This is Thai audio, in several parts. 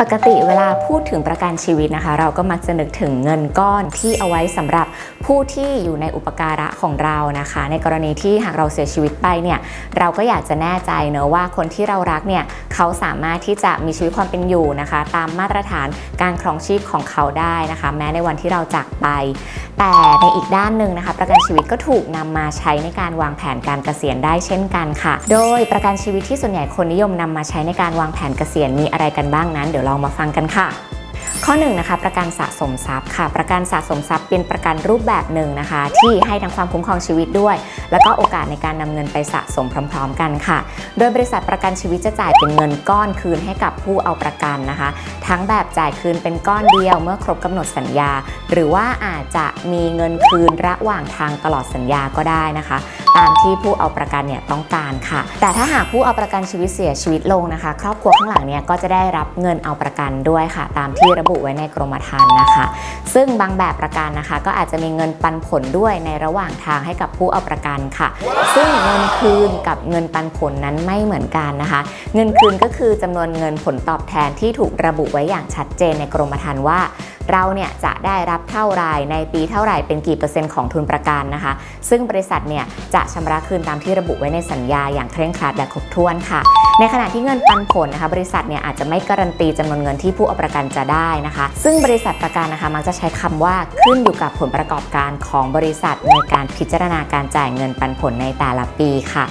ปกติเวลาพูดถึงประกันชีวิตนะคะ เราก็มักจะนึกถึงเงินก้อนที่เอาไว้สำหรับผู้ที่อยู่ในอุปการะของเรานะคะ ในกรณีที่หากเราเสียชีวิตไปเนี่ยเราก็อยากจะแน่ใจเนอะว่าคนที่เรารักเนี่ยเขาสามารถที่จะมีชีวิตความเป็นอยู่นะคะ ตามมาตรฐานการครองชีพของเขาได้นะคะ แม้ในวันที่เราจากไป แต่ในอีกด้านหนึ่งนะคะ ประกันชีวิตก็ถูกนำมาใช้ในการวางแผนการเกษียณได้เช่นกันค่ะ โดยประกันชีวิตที่ส่วนใหญ่คนนิยมนำมาใช้ในการวางแผนเกษียณมีอะไรกันบ้างนั้น เดี๋ยวลองมาฟังกันค่ะ ข้อ1นงนะคะประกันสะสมทรัพย์ค่ะ ประกันสะสมทรัพย์เป็นประกันรูปแบบหนึ่งนะคะ ที่ให้ทั้งความคุ้มครองชีวิตด้วย แล้วก็โอกาสในการนำเงินไปสะสมพร้อม ๆ กันค่ะ โดยบริษัทประกันชีวิตจะจ่ายเป็นเงินก้อนคืนให้กับผู้เอาประกันนะคะ ทั้งแบบจ่ายคืนเป็นก้อนเดียวเมื่อครบกำหนดสัญญา หรือว่าอาจจะมีเงินคืนระหว่างทางตลอดสัญญาก็ได้นะคะ ตามที่ผู้เอาประกันเนี่ยต้องการค่ะ แต่ถ้าหากผู้เอาประกันชีวิตเสียชีวิตลงนะคะครอบ ครัวข้างหลังเนี่ยก็จะได้รับเงินเอาประกันด้วยค่ะ ตามที่ระบุไว้ในกรมธรรม์นะคะ ซึ่งบางแบบประกันนะคะ ก็อาจจะมีเงินปันผลด้วยในระหว่างทางให้กับผู้เอาประกันค่ะ ซึ่งเงินคืนกับเงินปันผลนั้นไม่เหมือนกันนะคะ เงินคืนก็คือจำนวนเงินผลตอบแทนที่ถูกระบุไว้อย่างชัดเจนในกรมธรรม์ว่าเราเนี่ยจะได้รับเท่าไรในปีเท่าไหร่เป็นกี่เปอร์เซ็นต์ของทุนประกันนะคะ ซึ่งบริษัทเนี่ยจะชำระคืนตามที่ระบุไว้ในสัญญาอย่างเคร่งครัดและครบถ้วนค่ะ ในขณะที่เงินปันผลนะคะ บริษัทเนี่ยอาจจะไม่การันตีจำนวนเงินที่ผู้เอาประกันจะได้นะคะ ซึ่งบริษัทประกันนะคะมักจะใช้คำว่าขึ้นอยู่กับผลประกอบการของบริษัทในการพิจารณาการจ่ายเงินปันผลในแต่ละปีค่ะ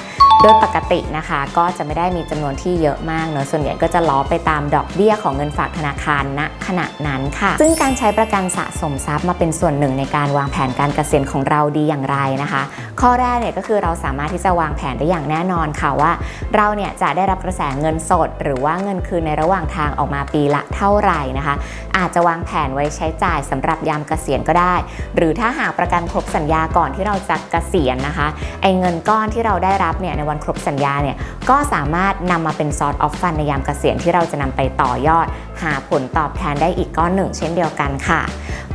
โดยปกตินะคะก็จะไม่ได้มีจำนวนที่เยอะมากเนอะส่วนใหญ่ก็จะล้อไปตามดอกเบี้ยของเงินฝากธนาคารณขณะนั้นค่ะ ซึ่งการใช้ประกันสะสมทรัพย์มาเป็นส่วนหนึ่งในการวางแผนการเกษียณของเราดีอย่างไรนะคะ ข้อแรกเนี่ยก็คือเราสามารถที่จะวางแผนได้อย่างแน่นอนค่ะว่า เราเนี่ยจะได้รับกระแสเงินสด หรือว่าเงินคืนในระหว่างทางออกมาปีละเท่าไหร่นะคะ อาจจะวางแผนไว้ใช้จ่ายสำหรับยามเกษียณก็ได้ หรือถ้าหากประกันครบสัญญาก่อนที่เราจะเกษียณนะคะไอ้เงินก้อนที่เราได้รับเนี่ยในวันครบสัญญาเนี่ยก็สามารถนำมาเป็นซอร์ออฟฟันในยามเกษียณที่เราจะนำไปต่อยอด หาผลตอบแทนได้อีกก้อนหนึ่ง เช่นเดียวกันค่ะ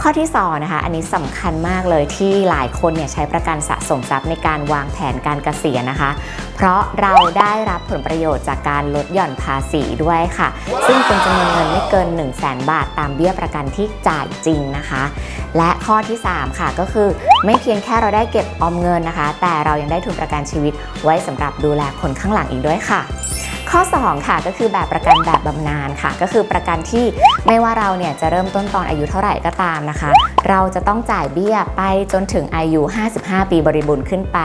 ข้อที่2นะคะอันนี้สำคัญมากเลยที่หลายคนเนี่ยใช้ประกันสะสมทรัพย์ในการวางแผนการเกษียณนะคะ เพราะเราได้รับผลประโยชน์จากการลดหย่อนภาษีด้วยค่ะ ซึ่งเป็นจำนวนเงินไม่เกิน 1 0 0 0 0แบาท ตามเบี้ยประกันที่จ่ายจริงนะคะ และข้อที่ 3 ค่ะก็คือไม่เพียงแค่เราได้เก็บออมเงินนะคะ แต่เรายังได้ทุนประกันชีวิตไว้สำหรับดูแลคนข้างหลังอีกด้วยค่ะ ข้อ 2 ค่ะก็คือแบบประกันแบบบำนาญค่ะ ก็คือประกันที่ไม่ว่าเราเนี่ยจะเริ่มต้นตอนอายุเท่าไหร่ก็ตามนะคะ เราจะต้องจ่ายเบี้ยไปจนถึงอายุ 55 ปีบริบูรณ์ขึ้นไป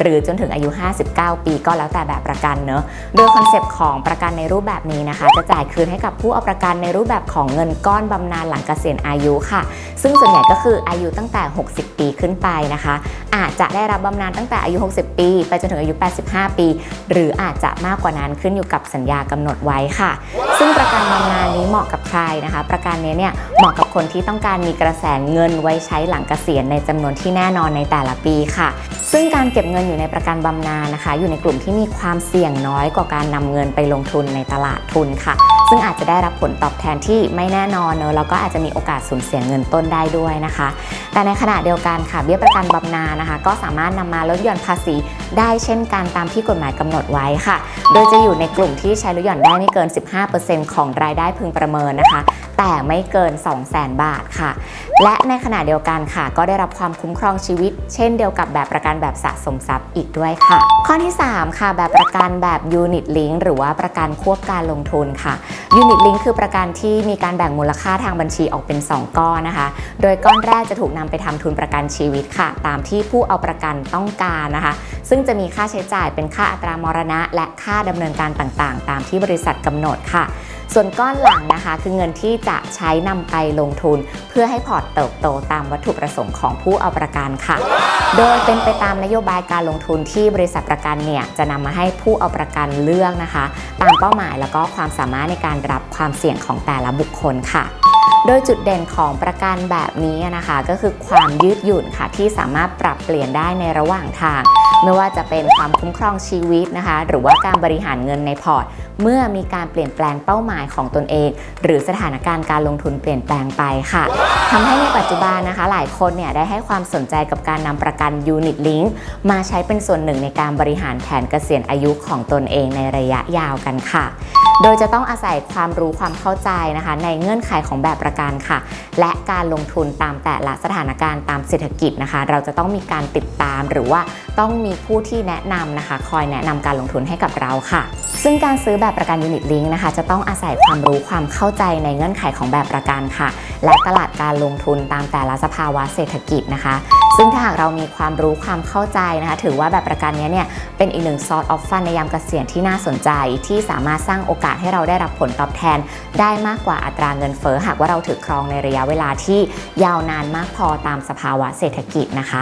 หรือจนถึงอายุ 59 ปีก็แล้วแต่แบบประกันเนอะโดยคอนเซปต์ของประกันในรูปแบบนี้นะคะ จะจ่ายคืนให้กับผู้เอาประกันในรูปแบบของเงินก้อนบำนาญหลังเกษียณอายุค่ะ ซึ่งส่วนใหญ่ก็คืออายุตั้งแต่ 60 ปีขึ้นไปนะคะ อาจจะได้รับบำนาญตั้งแต่อายุ 60 ปี ไปจนถึงอายุ 85 ปี หรืออาจจะมากกว่านั้นขึ้นอยู่กับสัญญากำหนดไว้ค่ะ ซึ่งประกันบำนาญนี้เหมาะกับใครนะคะ ประกันนี้เนี่ยเหมาะกับคนที่ต้องการมีกระแสเงินไว้ใช้หลังเกษียณในจำนวนที่แน่นอนในแต่ละปีค่ะ ซึ่งการเก็บเงินอยู่ในประกันบำนาญนะคะ อยู่ในกลุ่มที่มีความเสี่ยงน้อยกว่าการนำเงินไปลงทุนในตลาดทุนค่ะซึ่งอาจจะได้รับผลตอบแทนที่ไม่แน่นอนเนอะแล้วก็อาจจะมีโอกาสสูญเสียเงินต้นได้ด้วยนะคะ แต่ในขณะเดียวกันค่ะเบี้ยประกันบำนาญนะคะ ก็สามารถนำมาลดหย่อนภาษีได้เช่นกันตามที่กฎหมายกำหนดไว้ค่ะ โดยจะอยู่ในกลุ่มที่ใช้ลดหย่อนได้ไม่เกิน 15%ของรายได้พึงประเมินนะคะ แต่ไม่เกิน 200,000 บาทค่ะ และในขณะเดียวกันค่ะ ก็ได้รับความคุ้มครองชีวิต เช่นเดียวกับแบบประกันแบบสะสมทรัพย์อีกด้วยค่ะ ข้อที่ 3 ค่ะแบบประกันแบบ Unit Link หรือว่าประกันควบการลงทุนค่ะยูนิตลิงคือประกันที่มีการแบ่งมูลค่าทางบัญชีออกเป็น 2 ก้อนนะคะ โดยก้อนแรกจะถูกนำไปทำทุนประกันชีวิตค่ะ ตามที่ผู้เอาประกันต้องการนะคะ ซึ่งจะมีค่าใช้จ่ายเป็นค่าอัตรามรณะ และค่าดำเนินการต่างๆ ตามที่บริษัทกำหนดค่ะ ส่วนก้อนหลังนะคะ คือเงินที่จะใช้นำไปลงทุน เพื่อให้พอร์ตเติบโตตามวัตถุประสงค์ของผู้เอาประกันค่ะ โดยเป็นไปตามนโยบายการลงทุนที่บริษัทประกันเนี่ยจะนำมาให้ผู้เอาประกันเลือกนะคะ ตามเป้าหมายแล้วก็ความสามารถในการรับความเสี่ยงของแต่ละบุคคลค่ะ โดยจุดเด่นของประกันแบบนี้นะคะ ก็คือความยืดหยุ่นค่ะที่สามารถปรับเปลี่ยนได้ในระหว่างทาง ไม่ว่าจะเป็นความคุ้มครองชีวิตนะคะ หรือว่าการบริหารเงินในพอร์ต เมื่อมีการเปลี่ยนแปลงเป้าหมายของตนเอง หรือสถานการณ์การลงทุนเปลี่ยนแปลงไปค่ะทำให้ในปัจจุบันนะคะ หลายคนเนี่ยได้ให้ความสนใจกับการนำประกัน Unit Link มาใช้เป็นส่วนหนึ่งในการบริหารแผนเกษียณอายุของตนเองในระยะยาวกันค่ะ โดยจะต้องอาศัยความรู้ความเข้าใจนะคะ ในเงื่อนไขของแบบประกันค่ะ และการลงทุนตามแต่ละสถานการณ์ตามเศรษฐกิจนะคะ เราจะต้องมีการติดตามหรือว่าต้องมีผู้ที่แนะนำนะคะ คอยแนะนำการลงทุนให้กับเราค่ะ ซึ่งการซื้อแบบประกันยูนิตลิงนะคะ จะต้องอาศัยความรู้ความเข้าใจในเงื่อนไขของแบบประกันค่ะ และตลาดการลงทุนตามแต่ละสภาวะเศรษฐกิจนะคะ ซึ่งถ้าหากเรามีความรู้ความเข้าใจนะคะ ถือว่าแบบประกันนี้เนี่ยเป็นอีกหนึ่งซอร์ of อฟฟันในยามเกษียณที่น่าสนใจ ที่สามารถสร้างโอกาสให้เราได้รับผลตอบแทน ได้มากกว่าอัตราเงินเฟ้อหากว่าเราถือครองในระยะเวลาที่ยาวนานมากพอตามสภาวะเศรษฐกิจนะคะ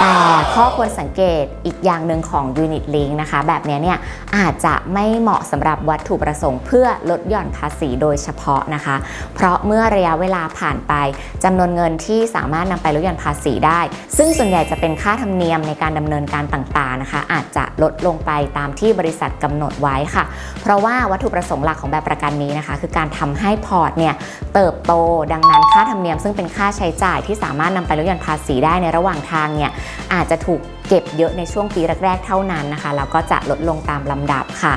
แต่ข้อควรสังเกตอีกอย่างหนึ่งของ Unit Link นะคะ แบบนี้เนี่ยอาจจะไม่เหมาะสำหรับวัตถุประสงค์เพื่อลดหย่อนภาษีโดยเฉพาะนะคะ เพราะเมื่อระยะเวลาผ่านไปจำนวนเงินที่สามารถนำไปลดหย่อนภาษีได้ ซึ่งส่วนใหญ่จะเป็นค่าธรรมเนียมในการดำเนินการต่างๆนะคะ อาจจะลดลงไปตามที่บริษัทกำหนดไว้ค่ะ เพราะว่าวัตถุประสงค์หลักของแบบประกันนี้นะคะ คือการทำให้พอร์ตเนี่ยเติบโตดังนั้นค่าธรรมเนียม ซึ่งเป็นค่าใช้จ่ายที่สามารถนำไปลดหย่อนภาษีได้ในระหว่างทางเนี่ยอาจจะถูก เก็บเยอะในช่วงปีแรกๆเท่านั้นนะคะแล้วก็จะลดลงตามลำดับค่ะ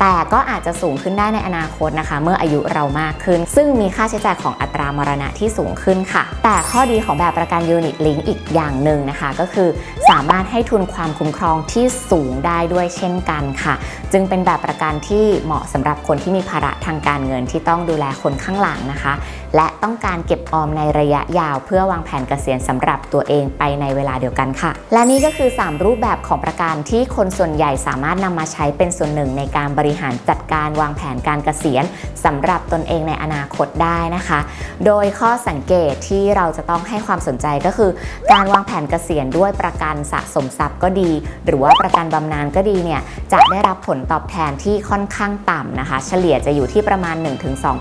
แต่ก็อาจจะสูงขึ้นได้ในอนาคตนะคะ เมื่ออายุเรามากขึ้น ซึ่งมีค่าใช้จ่ายของอัตรามรณะที่สูงขึ้นค่ะ แต่ข้อดีของแบบประกันยูนิตลิงอีกอย่างหนึ่งนะคะ ก็คือสามารถให้ทุนความคุ้มครองที่สูงได้ด้วยเช่นกันค่ะ จึงเป็นแบบประกันที่เหมาะสำหรับคนที่มีภาระทางการเงินที่ต้องดูแลคนข้างหลังนะคะ และต้องการเก็บออมในระยะยาว เพื่อวางแผนเกษียณสำหรับตัวเองไปในเวลาเดียวกันค่ะ และนี่ก็คือ3 รูปแบบของประกันที่คนส่วนใหญ่สามารถนำมาใช้เป็นส่วนหนึ่งในการบริหารจัดการวางแผนการเกษียณสำหรับตนเองในอนาคตได้นะคะ โดยข้อสังเกตที่เราจะต้องให้ความสนใจก็คือ การวางแผนเกษียณด้วยประกันสะสมทรัพย์ก็ดี หรือว่าประกันบำนาญก็ดีเนี่ยจะได้รับผลตอบแทนที่ค่อนข้างต่ำนะคะ เฉลี่ยจะอยู่ที่ประมาณ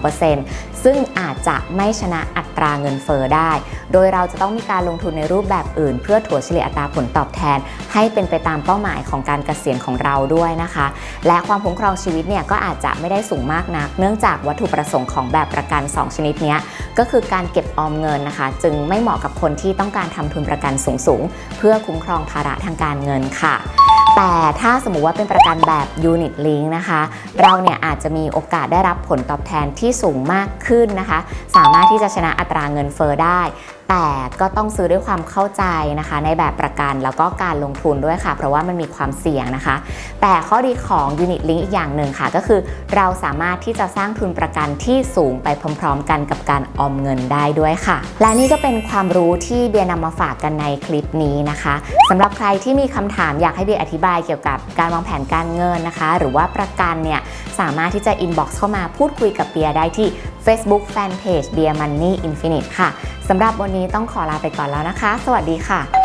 1-2%ซึ่งอาจจะไม่ชนะอัตราเงินเฟอ้อได้ โดยเราจะต้องมีการลงทุนในรูปแบบอื่น เพื่อถัวเฉลี่ยอัตราผลตอบแทนให้เป็นไปตามเป้าหมายของการเกษียณของเราด้วยนะคะ และความคุ้มครองชีวิตเนี่ยก็อาจจะไม่ได้สูงมากนัก เนื่องจากวัตถุประสงค์ของแบบประกัน 2 ชนิดนี้ก็คือการเก็บออมเงินนะคะ จึงไม่เหมาะกับคนที่ต้องการทำทุนประกันสูงๆ เพื่อคุ้มครองภาระทางการเงินค่ะแต่ถ้าสมมุติว่าเป็นประกันแบบ Unit Link นะคะ เราเนี่ยอาจจะมีโอกาสได้รับผลตอบแทนที่สูงมากขึ้นนะคะ สามารถที่จะชนะอัตราเงินเฟอ้อได้ แต่ก็ต้องซื้อด้วยความเข้าใจนะคะ ในแบบประกันแล้วก็การลงทุนด้วยค่ะ เพราะว่ามันมีความเสี่ยงนะคะ แต่ข้อดีของ Unit Link อีกอย่างหนึ่งค่ะ ก็คือเราสามารถที่จะสร้างทุนประกันที่สูงไปพร้อม ๆ กันกับการออมเงินได้ด้วยค่ะ และนี่ก็เป็นความรู้ที่เบียร์นำมาฝากกันในคลิปนี้นะคะสำหรับใครที่มีคำถามอยากให้เบียร์อธิบายเกี่ยวกับการวางแผนการเงินนะคะ หรือว่าประกันเนี่ยสามารถที่จะ inbox เข้ามาพูดคุยกับเบียร์ได้ที่ Facebook Fanpage Beer Money Infinite ค่ะ สำหรับวันนี้ต้องขอลาไปก่อนแล้วนะคะ สวัสดีค่ะ